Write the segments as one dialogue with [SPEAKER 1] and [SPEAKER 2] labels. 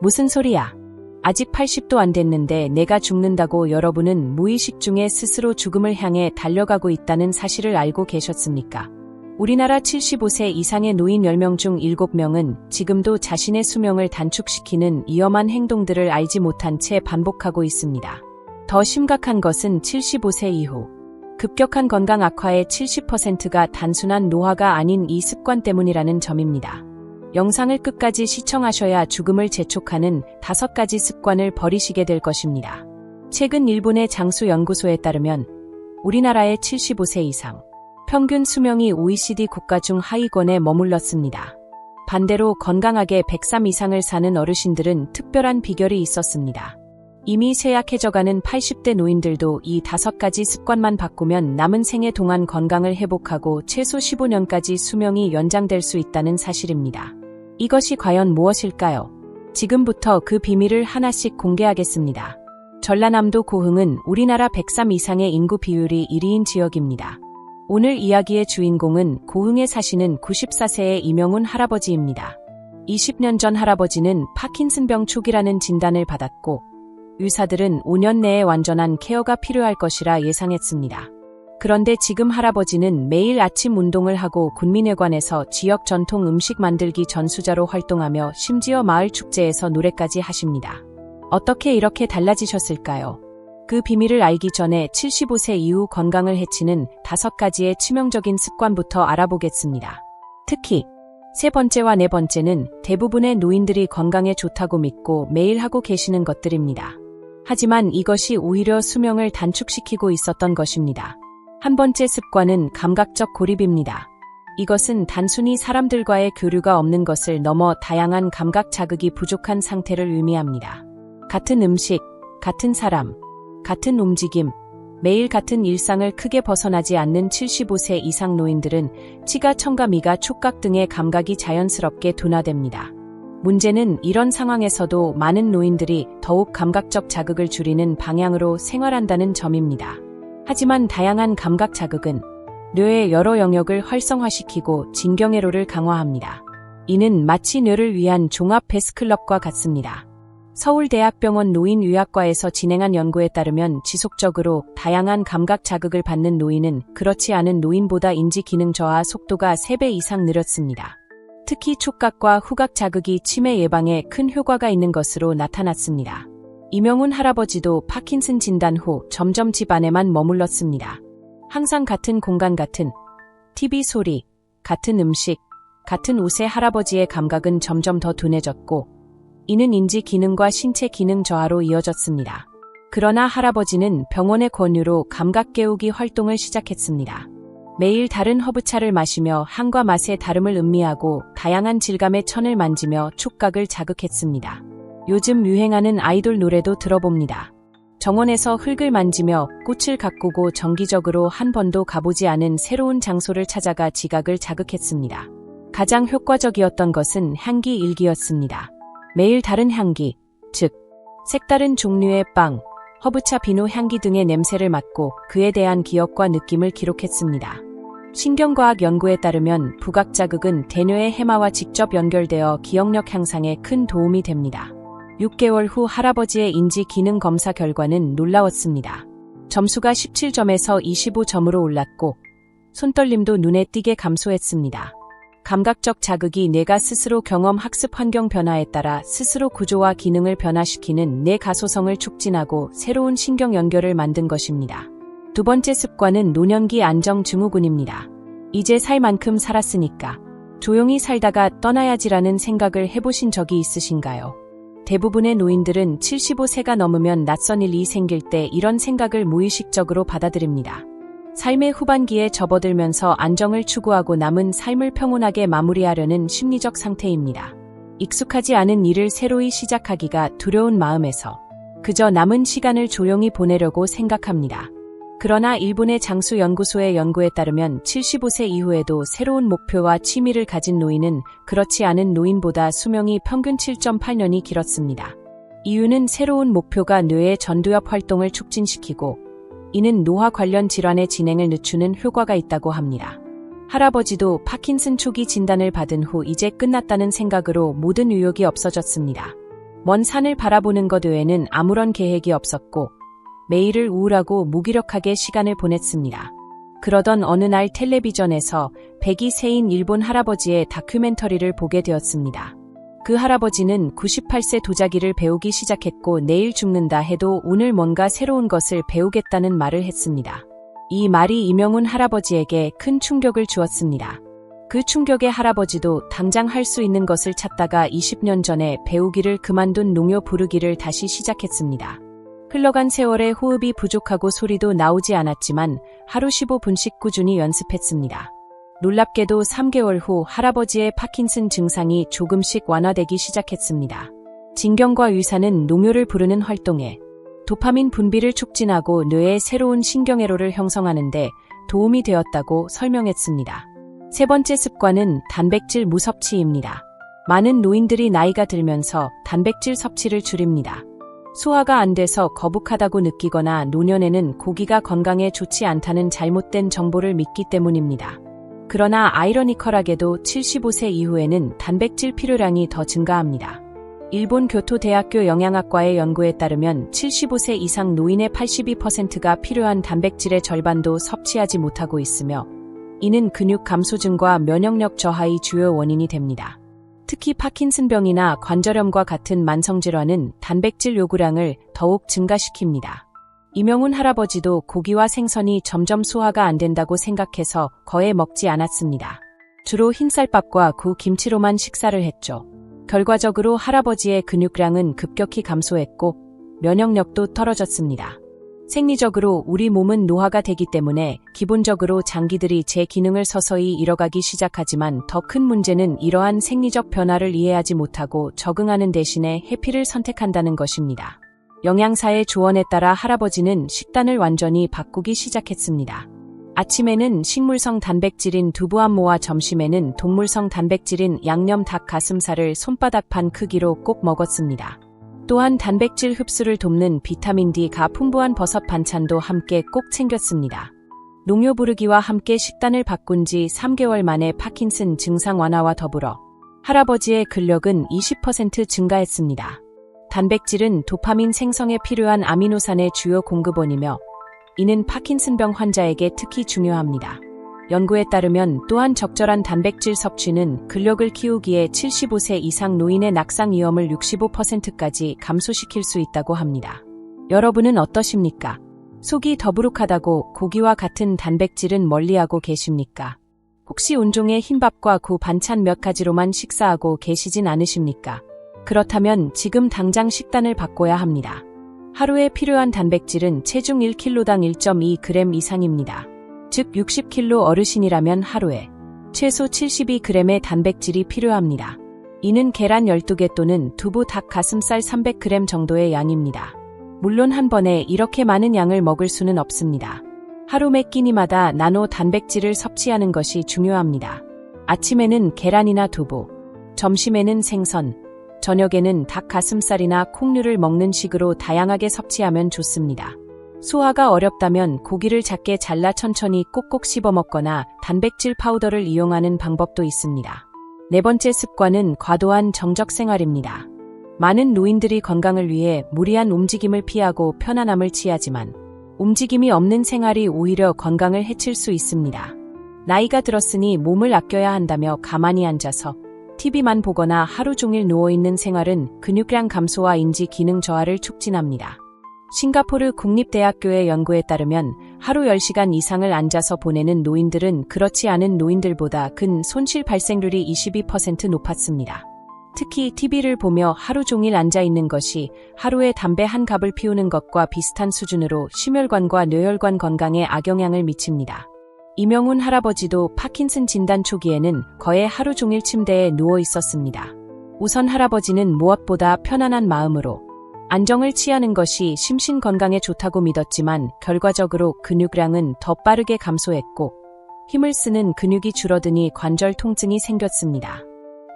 [SPEAKER 1] 무슨 소리야? 아직 80도 안 됐는데 내가 죽는다고 여러분은 무의식 중에 스스로 죽음을 향해 달려가고 있다는 사실을 알고 계셨습니까? 우리나라 75세 이상의 노인 10명 중 7명은 지금도 자신의 수명을 단축시키는 위험한 행동들을 알지 못한 채 반복하고 있습니다. 더 심각한 것은 75세 이후 급격한 건강 악화의 70%가 단순한 노화가 아닌 이 습관 때문이라는 점입니다. 영상을 끝까지 시청하셔야 죽음을 재촉하는 다섯 가지 습관을 버리시게 될 것입니다. 최근 일본의 장수 연구소에 따르면 우리나라의 75세 이상 평균 수명이 OECD 국가 중 하위권에 머물렀습니다. 반대로 건강하게 103 이상을 사는 어르신들은 특별한 비결이 있었습니다. 이미 쇠약해져가는 80대 노인들도 이 다섯 가지 습관만 바꾸면 남은 생애 동안 건강을 회복하고 최소 15년까지 수명이 연장될 수 있다는 사실입니다. 이것이 과연 무엇일까요? 지금부터 그 비밀을 하나씩 공개하겠습니다. 전라남도 고흥은 우리나라 103 이상의 인구 비율이 1위인 지역입니다. 오늘 이야기의 주인공은 고흥에 사시는 94세의 이명훈 할아버지입니다. 20년 전 할아버지는 파킨슨병 초기라는 진단을 받았고 의사들은 5년 내에 완전한 케어가 필요할 것이라 예상했습니다. 그런데 지금 할아버지는 매일 아침 운동을 하고 군민회관에서 지역 전통 음식 만들기 전수자로 활동하며 심지어 마을 축제에서 노래까지 하십니다. 어떻게 이렇게 달라지셨을까요? 그 비밀을 알기 전에 75세 이후 건강을 해치는 다섯 가지의 치명적인 습관부터 알아보겠습니다. 특히 세 번째와 네 번째는 대부분의 노인들이 건강에 좋다고 믿고 매일 하고 계시는 것들입니다. 하지만 이것이 오히려 수명을 단축시키고 있었던 것입니다. 한 번째 습관은 감각적 고립입니다. 이것은 단순히 사람들과의 교류가 없는 것을 넘어 다양한 감각 자극이 부족한 상태를 의미합니다. 같은 음식, 같은 사람, 같은 움직임, 매일 같은 일상을 크게 벗어나지 않는 75세 이상 노인들은 치가 청가 미가 촉각 등의 감각이 자연스럽게 둔화됩니다. 문제는 이런 상황에서도 많은 노인들이 더욱 감각적 자극을 줄이는 방향으로 생활한다는 점입니다. 하지만 다양한 감각 자극은 뇌의 여러 영역을 활성화시키고 진경회로를 강화합니다. 이는 마치 뇌를 위한 종합 베스클럽과 같습니다. 서울대학병원 노인의학과에서 진행한 연구에 따르면 지속적으로 다양한 감각 자극을 받는 노인은 그렇지 않은 노인보다 인지 기능 저하 속도가 3배 이상 느렸습니다. 특히 촉각과 후각 자극이 치매 예방에 큰 효과가 있는 것으로 나타났습니다. 이명훈 할아버지도 파킨슨 진단 후 점점 집 안에만 머물렀습니다. 항상 같은 공간 같은 TV 소리, 같은 음식, 같은 옷의 할아버지의 감각은 점점 더 둔해졌고 이는 인지 기능과 신체 기능 저하로 이어졌습니다. 그러나 할아버지는 병원의 권유로 감각 깨우기 활동을 시작했습니다. 매일 다른 허브차를 마시며 향과 맛의 다름을 음미하고 다양한 질감의 천을 만지며 촉각을 자극했습니다. 요즘 유행하는 아이돌 노래도 들어봅니다. 정원에서 흙을 만지며 꽃을 가꾸고 정기적으로 한 번도 가보지 않은 새로운 장소를 찾아가 지각을 자극했습니다. 가장 효과적이었던 것은 향기 일기였습니다. 매일 다른 향기, 즉, 색다른 종류의 빵, 허브차 비누 향기 등의 냄새를 맡고 그에 대한 기억과 느낌을 기록했습니다. 신경과학 연구에 따르면 부각 자극은 대뇌의 해마와 직접 연결되어 기억력 향상에 큰 도움이 됩니다. 6개월 후 할아버지의 인지 기능 검사 결과는 놀라웠습니다. 점수가 17점에서 25점으로 올랐고 손떨림도 눈에 띄게 감소했습니다. 감각적 자극이 뇌가 스스로 경험 학습 환경 변화에 따라 스스로 구조와 기능을 변화시키는 뇌 가소성을 촉진하고 새로운 신경 연결을 만든 것입니다. 두 번째 습관은 노년기 안정 증후군입니다. 이제 살 만큼 살았으니까 조용히 살다가 떠나야지라는 생각을 해보신 적이 있으신가요? 대부분의 노인들은 75세가 넘으면 낯선 일이 생길 때 이런 생각을 무의식적으로 받아들입니다. 삶의 후반기에 접어들면서 안정을 추구하고 남은 삶을 평온하게 마무리하려는 심리적 상태입니다. 익숙하지 않은 일을 새로이 시작하기가 두려운 마음에서 그저 남은 시간을 조용히 보내려고 생각합니다. 그러나 일본의 장수 연구소의 연구에 따르면 75세 이후에도 새로운 목표와 취미를 가진 노인은 그렇지 않은 노인보다 수명이 평균 7.8년이 길었습니다. 이유는 새로운 목표가 뇌의 전두엽 활동을 촉진시키고 이는 노화 관련 질환의 진행을 늦추는 효과가 있다고 합니다. 할아버지도 파킨슨 초기 진단을 받은 후 이제 끝났다는 생각으로 모든 의욕이 없어졌습니다. 먼 산을 바라보는 것 외에는 아무런 계획이 없었고 매일을 우울하고 무기력하게 시간을 보냈습니다. 그러던 어느 날 텔레비전에서 102세인 일본 할아버지의 다큐멘터리를 보게 되었습니다. 그 할아버지는 98세 도자기를 배우기 시작했고 내일 죽는다 해도 오늘 뭔가 새로운 것을 배우겠다는 말을 했습니다. 이 말이 이명훈 할아버지에게 큰 충격을 주었습니다. 그 충격에 할아버지도 당장 할 수 있는 것을 찾다가 20년 전에 배우기를 그만둔 농요 부르기를 다시 시작했습니다. 흘러간 세월에 호흡이 부족하고 소리도 나오지 않았지만 하루 15분씩 꾸준히 연습했습니다. 놀랍게도 3개월 후 할아버지의 파킨슨 증상이 조금씩 완화되기 시작했습니다. 진경과 의사는 농요를 부르는 활동에 도파민 분비를 촉진하고 뇌의 새로운 신경회로를 형성하는데 도움이 되었다고 설명했습니다. 세 번째 습관은 단백질 무섭취입니다. 많은 노인들이 나이가 들면서 단백질 섭취를 줄입니다. 소화가 안 돼서 거북하다고 느끼거나 노년에는 고기가 건강에 좋지 않다는 잘못된 정보를 믿기 때문입니다. 그러나 아이러니컬하게도 75세 이후에는 단백질 필요량이 더 증가합니다. 일본 교토대학교 영양학과의 연구에 따르면 75세 이상 노인의 82%가 필요한 단백질의 절반도 섭취하지 못하고 있으며 이는 근육 감소증과 면역력 저하의 주요 원인이 됩니다. 특히 파킨슨병이나 관절염과 같은 만성질환은 단백질 요구량을 더욱 증가시킵니다. 이명훈 할아버지도 고기와 생선이 점점 소화가 안 된다고 생각해서 거의 먹지 않았습니다. 주로 흰쌀밥과 구 김치로만 식사를 했죠. 결과적으로 할아버지의 근육량은 급격히 감소했고 면역력도 떨어졌습니다. 생리적으로 우리 몸은 노화가 되기 때문에 기본적으로 장기들이 제 기능을 서서히 잃어가기 시작하지만 더 큰 문제는 이러한 생리적 변화를 이해하지 못하고 적응하는 대신에 해피를 선택한다는 것입니다. 영양사의 조언에 따라 할아버지는 식단을 완전히 바꾸기 시작했습니다. 아침에는 식물성 단백질인 두부암모와 점심에는 동물성 단백질인 양념 닭 가슴살을 손바닥판 크기로 꼭 먹었습니다. 또한 단백질 흡수를 돕는 비타민 D가 풍부한 버섯 반찬도 함께 꼭 챙겼습니다. 농요 부르기와 함께 식단을 바꾼 지 3개월 만에 파킨슨 증상 완화와 더불어 할아버지의 근력은 20% 증가했습니다. 단백질은 도파민 생성에 필요한 아미노산의 주요 공급원이며 이는 파킨슨병 환자에게 특히 중요합니다. 연구에 따르면 또한 적절한 단백질 섭취는 근력을 키우기에 75세 이상 노인의 낙상 위험을 65%까지 감소시킬 수 있다고 합니다. 여러분은 어떠십니까? 속이 더부룩하다고 고기와 같은 단백질은 멀리하고 계십니까? 혹시 온종의 흰밥과 구 반찬 몇 가지로만 식사하고 계시진 않으십니까? 그렇다면 지금 당장 식단을 바꿔야 합니다. 하루에 필요한 단백질은 체중 1kg당 1.2g 이상입니다. 즉 60kg 어르신이라면 하루에 최소 72g의 단백질이 필요합니다. 이는 계란 12개 또는 두부 닭 가슴살 300g 정도의 양입니다. 물론 한 번에 이렇게 많은 양을 먹을 수는 없습니다. 하루 매 끼니마다 나노 단백질을 섭취하는 것이 중요합니다. 아침에는 계란이나 두부, 점심에는 생선, 저녁에는 닭 가슴살이나 콩류를 먹는 식으로 다양하게 섭취하면 좋습니다. 소화가 어렵다면 고기를 작게 잘라 천천히 꼭꼭 씹어 먹거나 단백질 파우더를 이용하는 방법도 있습니다. 네 번째 습관은 과도한 정적 생활입니다. 많은 노인들이 건강을 위해 무리한 움직임을 피하고 편안함을 취하지만 움직임이 없는 생활이 오히려 건강을 해칠 수 있습니다. 나이가 들었으니 몸을 아껴야 한다며 가만히 앉아서 TV만 보거나 하루 종일 누워있는 생활은 근육량 감소와 인지 기능 저하를 촉진합니다. 싱가포르 국립대학교의 연구에 따르면 하루 10시간 이상을 앉아서 보내는 노인들은 그렇지 않은 노인들보다 근 손실 발생률이 22% 높았습니다. 특히 TV를 보며 하루 종일 앉아 있는 것이 하루에 담배 한 갑을 피우는 것과 비슷한 수준으로 심혈관과 뇌혈관 건강에 악영향을 미칩니다. 이명훈 할아버지도 파킨슨 진단 초기에는 거의 하루 종일 침대에 누워 있었습니다. 우선 할아버지는 무엇보다 편안한 마음으로 안정을 취하는 것이 심신 건강에 좋다고 믿었지만 결과적으로 근육량은 더 빠르게 감소했고 힘을 쓰는 근육이 줄어드니 관절 통증이 생겼습니다.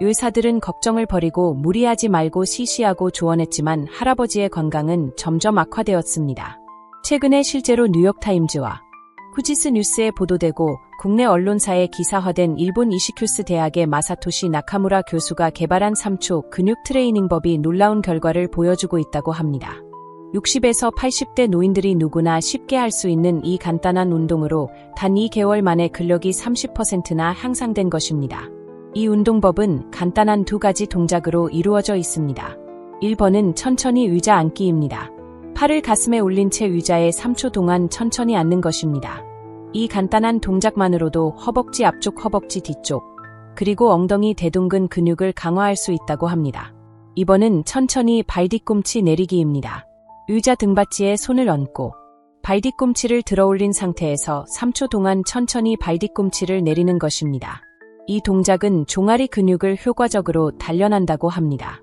[SPEAKER 1] 의사들은 걱정을 버리고 무리하지 말고 시시하고 조언했지만 할아버지의 건강은 점점 악화되었습니다. 최근에 실제로 뉴욕타임즈와 후지스 뉴스에 보도되고 국내 언론사에 기사화된 일본 이시큐스 대학의 마사토시 나카무라 교수가 개발한 3초 근육 트레이닝법이 놀라운 결과를 보여주고 있다고 합니다. 60에서 80대 노인들이 누구나 쉽게 할 수 있는 이 간단한 운동으로 단 2개월 만에 근력이 30%나 향상된 것입니다. 이 운동법은 간단한 두 가지 동작으로 이루어져 있습니다. 1번은 천천히 의자 앉기입니다. 팔을 가슴에 올린 채 의자에 3초 동안 천천히 앉는 것입니다. 이 간단한 동작만으로도 허벅지 앞쪽 허벅지 뒤쪽, 그리고 엉덩이 대둔근 근육을 강화할 수 있다고 합니다. 2번은 천천히 발 뒤꿈치 내리기입니다. 의자 등받이에 손을 얹고 발 뒤꿈치를 들어 올린 상태에서 3초 동안 천천히 발 뒤꿈치를 내리는 것입니다. 이 동작은 종아리 근육을 효과적으로 단련한다고 합니다.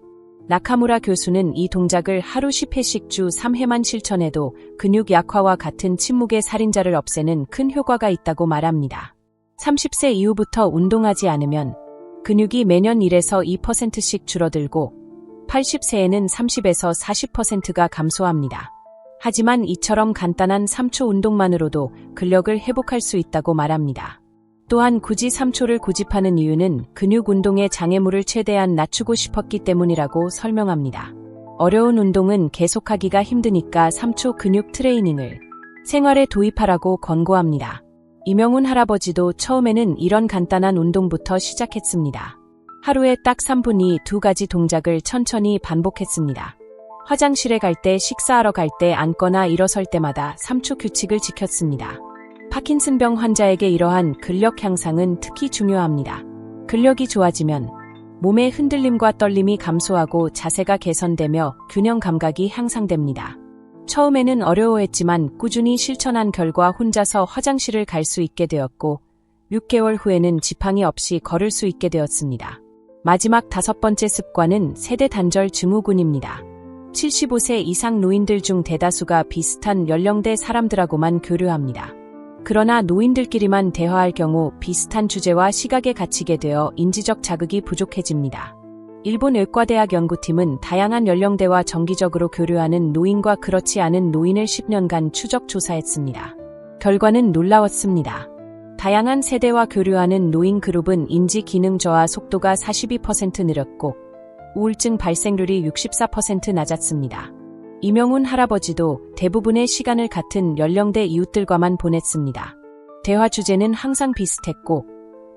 [SPEAKER 1] 나카무라 교수는 이 동작을 하루 10회씩 주 3회만 실천해도 근육 약화와 같은 침묵의 살인자를 없애는 큰 효과가 있다고 말합니다. 30세 이후부터 운동하지 않으면 근육이 매년 1에서 2%씩 줄어들고 80세에는 30에서 40%가 감소합니다. 하지만 이처럼 간단한 3초 운동만으로도 근력을 회복할 수 있다고 말합니다. 또한 굳이 3초를 고집하는 이유는 근육 운동의 장애물을 최대한 낮추고 싶었기 때문이라고 설명합니다. 어려운 운동은 계속하기가 힘드니까 3초 근육 트레이닝을 생활에 도입하라고 권고합니다. 이명훈 할아버지도 처음에는 이런 간단한 운동부터 시작했습니다. 하루에 딱 3분이 두 가지 동작을 천천히 반복했습니다. 화장실에 갈 때, 식사하러 갈 때, 앉거나 일어설 때마다 3초 규칙을 지켰습니다. 파킨슨병 환자에게 이러한 근력 향상은 특히 중요합니다. 근력이 좋아지면 몸의 흔들림과 떨림이 감소하고 자세가 개선되며 균형 감각이 향상됩니다. 처음에는 어려워했지만 꾸준히 실천한 결과 혼자서 화장실을 갈 수 있게 되었고 6개월 후에는 지팡이 없이 걸을 수 있게 되었습니다. 마지막 다섯 번째 습관은 세대 단절 증후군입니다. 75세 이상 노인들 중 대다수가 비슷한 연령대 사람들하고만 교류합니다. 그러나 노인들끼리만 대화할 경우 비슷한 주제와 시각에 갇히게 되어 인지적 자극이 부족해집니다. 일본 의과대학 연구팀은 다양한 연령대와 정기적으로 교류하는 노인과 그렇지 않은 노인을 10년간 추적 조사했습니다. 결과는 놀라웠습니다. 다양한 세대와 교류하는 노인 그룹은 인지 기능 저하 속도가 42% 느렸고 우울증 발생률이 64% 낮았습니다. 이명훈 할아버지도 대부분의 시간을 같은 연령대 이웃들과만 보냈습니다. 대화 주제는 항상 비슷했고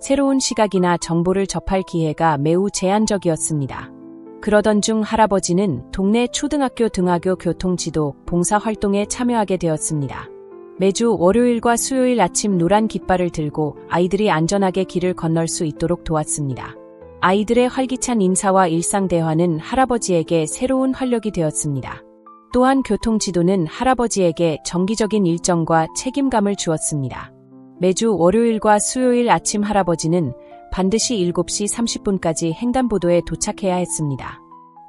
[SPEAKER 1] 새로운 시각이나 정보를 접할 기회가 매우 제한적이었습니다. 그러던 중 할아버지는 동네 초등학교 등하교 교통지도 봉사 활동에 참여하게 되었습니다. 매주 월요일과 수요일 아침 노란 깃발을 들고 아이들이 안전하게 길을 건널 수 있도록 도왔습니다. 아이들의 활기찬 인사와 일상 대화는 할아버지에게 새로운 활력이 되었습니다. 또한 교통 지도는 할아버지에게 정기적인 일정과 책임감을 주었습니다. 매주 월요일과 수요일 아침 할아버지는 반드시 7시 30분까지 횡단보도에 도착해야 했습니다.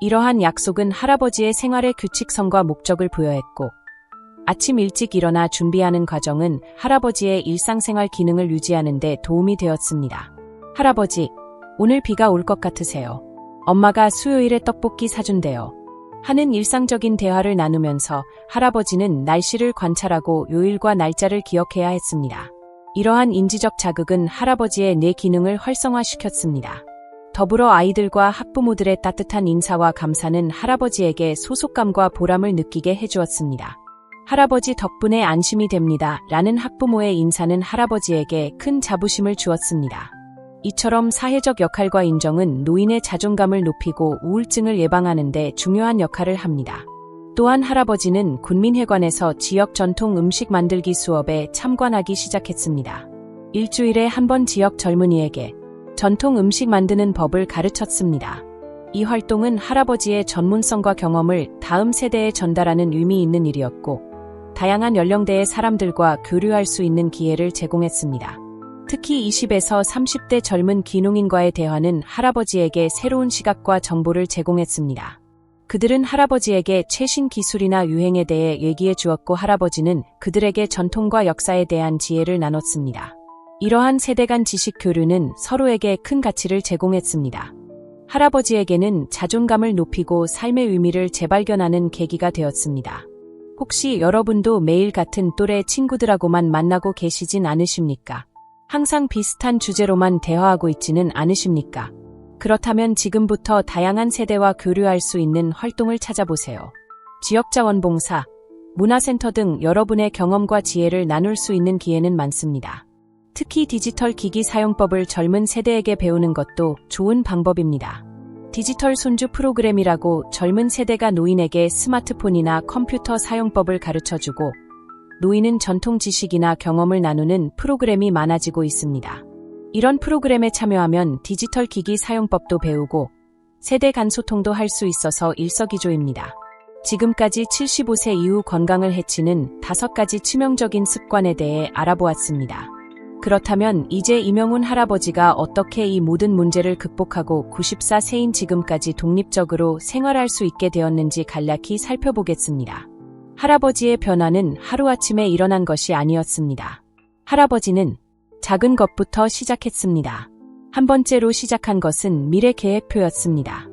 [SPEAKER 1] 이러한 약속은 할아버지의 생활의 규칙성과 목적을 부여했고, 아침 일찍 일어나 준비하는 과정은 할아버지의 일상생활 기능을 유지하는 데 도움이 되었습니다. 할아버지, 오늘 비가 올 것 같으세요. 엄마가 수요일에 떡볶이 사준대요. 하는 일상적인 대화를 나누면서 할아버지는 날씨를 관찰하고 요일과 날짜를 기억해야 했습니다. 이러한 인지적 자극은 할아버지의 뇌 기능을 활성화시켰습니다. 더불어 아이들과 학부모들의 따뜻한 인사와 감사는 할아버지에게 소속감과 보람을 느끼게 해주었습니다. 할아버지 덕분에 안심이 됩니다. 라는 학부모의 인사는 할아버지에게 큰 자부심을 주었습니다. 이처럼 사회적 역할과 인정은 노인의 자존감을 높이고 우울증을 예방하는 데 중요한 역할을 합니다. 또한 할아버지는 군민회관에서 지역 전통 음식 만들기 수업에 참관하기 시작했습니다. 일주일에 한 번 지역 젊은이에게 전통 음식 만드는 법을 가르쳤습니다. 이 활동은 할아버지의 전문성과 경험을 다음 세대에 전달하는 의미 있는 일이었고, 다양한 연령대의 사람들과 교류할 수 있는 기회를 제공했습니다. 특히 20에서 30대 젊은 귀농인과의 대화는 할아버지에게 새로운 시각과 정보를 제공했습니다. 그들은 할아버지에게 최신 기술이나 유행에 대해 얘기해 주었고 할아버지는 그들에게 전통과 역사에 대한 지혜를 나눴습니다. 이러한 세대 간 지식 교류는 서로에게 큰 가치를 제공했습니다. 할아버지에게는 자존감을 높이고 삶의 의미를 재발견하는 계기가 되었습니다. 혹시 여러분도 매일 같은 또래 친구들하고만 만나고 계시진 않으십니까? 항상 비슷한 주제로만 대화하고 있지는 않으십니까? 그렇다면 지금부터 다양한 세대와 교류할 수 있는 활동을 찾아보세요. 지역자원봉사, 문화센터 등 여러분의 경험과 지혜를 나눌 수 있는 기회는 많습니다. 특히 디지털 기기 사용법을 젊은 세대에게 배우는 것도 좋은 방법입니다. 디지털 손주 프로그램이라고 젊은 세대가 노인에게 스마트폰이나 컴퓨터 사용법을 가르쳐주고 노인은 전통 지식이나 경험을 나누는 프로그램이 많아지고 있습니다. 이런 프로그램에 참여하면 디지털 기기 사용법도 배우고 세대 간 소통도 할 수 있어서 일석이조입니다. 지금까지 75세 이후 건강을 해치는 다섯 가지 치명적인 습관에 대해 알아보았습니다. 그렇다면 이제 이명훈 할아버지가 어떻게 이 모든 문제를 극복하고 94세인 지금까지 독립적으로 생활할 수 있게 되었는지 간략히 살펴보겠습니다. 할아버지의 변화는 하루아침에 일어난 것이 아니었습니다. 할아버지는 작은 것부터 시작했습니다. 한 번째로 시작한 것은 미래 계획표였습니다.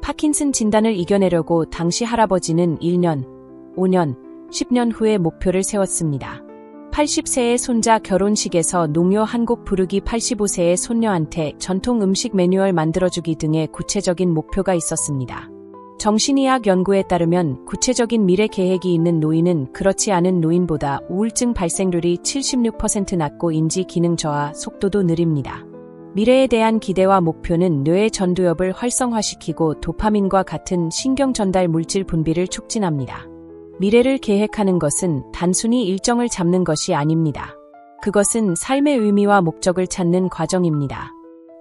[SPEAKER 1] 파킨슨 진단을 이겨내려고 당시 할아버지는 1년, 5년, 10년 후에 목표를 세웠습니다. 80세의 손자 결혼식에서 농요 한 곡 부르기 85세의 손녀한테 전통 음식 매뉴얼 만들어주기 등의 구체적인 목표가 있었습니다. 정신의학 연구에 따르면 구체적인 미래 계획이 있는 노인은 그렇지 않은 노인보다 우울증 발생률이 76% 낮고 인지 기능 저하 속도도 느립니다. 미래에 대한 기대와 목표는 뇌의 전두엽을 활성화시키고 도파민과 같은 신경 전달 물질 분비를 촉진합니다. 미래를 계획하는 것은 단순히 일정을 잡는 것이 아닙니다. 그것은 삶의 의미와 목적을 찾는 과정입니다.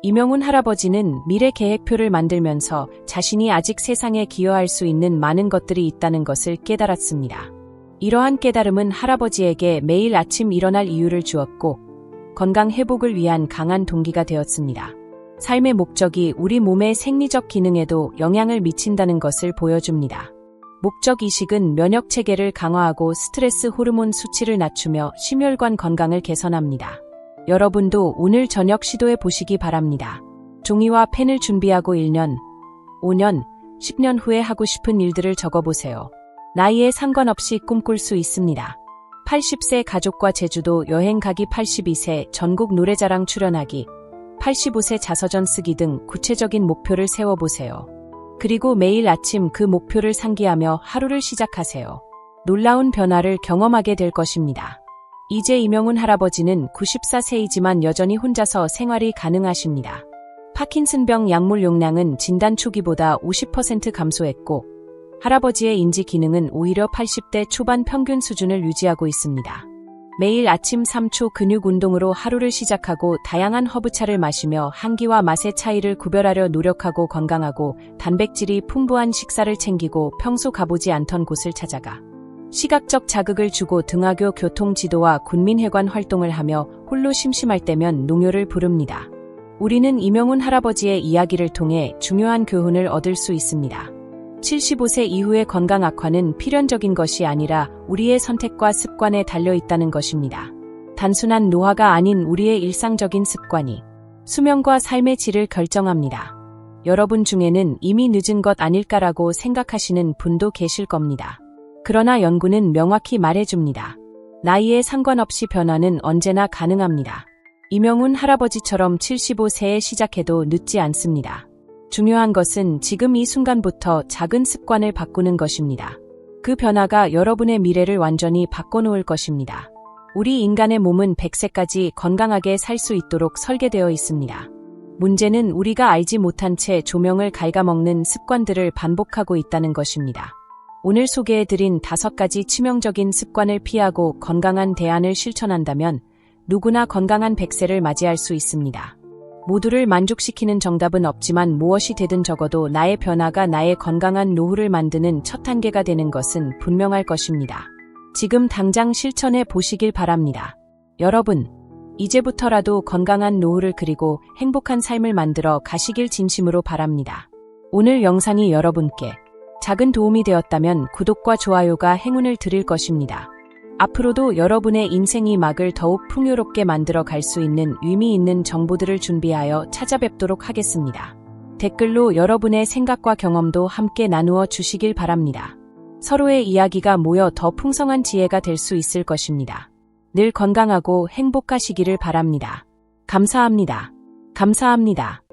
[SPEAKER 1] 이명훈 할아버지는 미래 계획표를 만들면서 자신이 아직 세상에 기여할 수 있는 많은 것들이 있다는 것을 깨달았습니다. 이러한 깨달음은 할아버지에게 매일 아침 일어날 이유를 주었고 건강 회복을 위한 강한 동기가 되었습니다. 삶의 목적이 우리 몸의 생리적 기능에도 영향을 미친다는 것을 보여줍니다. 목적 이식은 면역 체계를 강화하고 스트레스 호르몬 수치를 낮추며 심혈관 건강을 개선합니다. 여러분도 오늘 저녁 시도해 보시기 바랍니다. 종이와 펜을 준비하고 1년, 5년, 10년 후에 하고 싶은 일들을 적어보세요. 나이에 상관없이 꿈꿀 수 있습니다. 80세 가족과 제주도 여행 가기 82세 전국 노래자랑 출연하기 85세 자서전 쓰기 등 구체적인 목표를 세워보세요. 그리고 매일 아침 그 목표를 상기하며 하루를 시작하세요. 놀라운 변화를 경험하게 될 것입니다. 이제 이명훈 할아버지는 94세이지만 여전히 혼자서 생활이 가능하십니다. 파킨슨병 약물 용량은 진단 초기보다 50% 감소했고 할아버지의 인지 기능은 오히려 80대 초반 평균 수준을 유지하고 있습니다. 매일 아침 3초 근육 운동으로 하루를 시작하고 다양한 허브차를 마시며 향기와 맛의 차이를 구별하려 노력하고 건강하고 단백질이 풍부한 식사를 챙기고 평소 가보지 않던 곳을 찾아가 시각적 자극을 주고 등하교 교통 지도와 군민회관 활동을 하며 홀로 심심할 때면 농요를 부릅니다. 우리는 이명훈 할아버지의 이야기를 통해 중요한 교훈을 얻을 수 있습니다. 75세 이후의 건강 악화는 필연적인 것이 아니라 우리의 선택과 습관에 달려 있다는 것입니다. 단순한 노화가 아닌 우리의 일상적인 습관이 수명과 삶의 질을 결정합니다. 여러분 중에는 이미 늦은 것 아닐까라고 생각하시는 분도 계실 겁니다. 그러나 연구는 명확히 말해줍니다. 나이에 상관없이 변화는 언제나 가능합니다. 이명훈 할아버지처럼 75세에 시작해도 늦지 않습니다. 중요한 것은 지금 이 순간부터 작은 습관을 바꾸는 것입니다. 그 변화가 여러분의 미래를 완전히 바꿔놓을 것입니다. 우리 인간의 몸은 100세까지 건강하게 살 수 있도록 설계되어 있습니다. 문제는 우리가 알지 못한 채 조명을 갉아먹는 습관들을 반복하고 있다는 것입니다. 오늘 소개해드린 다섯 가지 치명적인 습관을 피하고 건강한 대안을 실천한다면 누구나 건강한 100세를 맞이할 수 있습니다. 모두를 만족시키는 정답은 없지만 무엇이 되든 적어도 나의 변화가 나의 건강한 노후를 만드는 첫 단계가 되는 것은 분명할 것입니다. 지금 당장 실천해 보시길 바랍니다. 여러분, 이제부터라도 건강한 노후를 그리고 행복한 삶을 만들어 가시길 진심으로 바랍니다. 오늘 영상이 여러분께 작은 도움이 되었다면 구독과 좋아요가 행운을 드릴 것입니다. 앞으로도 여러분의 인생이 막을 더욱 풍요롭게 만들어 갈 수 있는 의미 있는 정보들을 준비하여 찾아뵙도록 하겠습니다. 댓글로 여러분의 생각과 경험도 함께 나누어 주시길 바랍니다. 서로의 이야기가 모여 더 풍성한 지혜가 될 수 있을 것입니다. 늘 건강하고 행복하시기를 바랍니다. 감사합니다. 감사합니다.